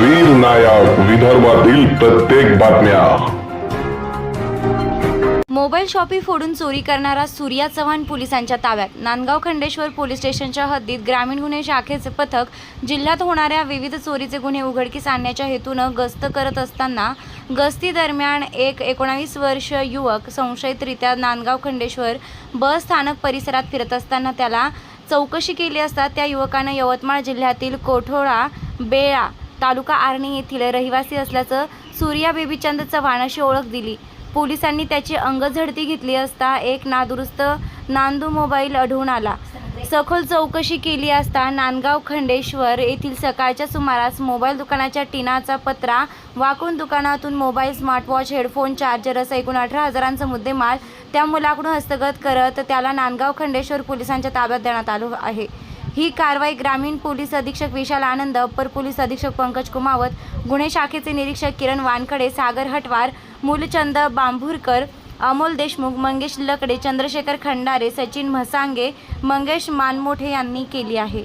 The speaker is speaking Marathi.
वीर नायक विदर्भातील प्रत्येक बातम्या. मोबाईल शॉपी फोडून चोरी करणारा सूर्या चव्हाण पोलिसांच्या ताब्यात. नांदगाव खंडेश्वर पोलीस स्टेशनच्या हद्दीत ग्रामीण गुन्हे शाखेचे पथक जिल्ह्यात होणाऱ्या विविध चोरीचे गुन्हे उघडकीस आणण्याच्या हेतूनं गस्त करत असताना गस्ती दरम्यान एक एकोणावीस वर्ष युवक संशयितरित्या नांदगाव खंडेश्वर बस स्थानक परिसरात फिरत असताना त्याला चौकशी केली असता त्या युवकानं यवतमाळ जिल्ह्यातील कोठोळा बेळा तालुका आर्णी येथील रहिवासी असल्याचं सूर्या बेबीचंद चव्हाण अशी ओळख दिली. पोलिसांनी त्याची अंगझडती घेतली असता एक नादुरुस्त नांदू मोबाईल आढळून आला. सखोल चौकशी केली असता नांदगाव खंडेश्वर येथील सकाळच्या सुमारास मोबाईल दुकानाच्या टिनाचा पत्रा वाकून दुकानातून मोबाईल स्मार्टवॉच हेडफोन चार्जर असं एकूण अठरा हजारांचा मुद्देमाल त्या मुलाकडून हस्तगत करत त्याला नांदगाव खंडेश्वर पोलिसांच्या ताब्यात देण्यात आलं आहे. ही कारवाई ग्रामीण पोलीस अधीक्षक विशाल आनंद अप्पर पोलीस अधीक्षक पंकज कुमावत गुन्हे शाखेचे निरीक्षक किरण वानखडे सागर हटवार मूलचंद बांभुरकर अमोल देशमुख मंगेश लकडे चंद्रशेखर खंडारे सचिन म्हसांगे मंगेश मानमोठे यांनी केली आहे.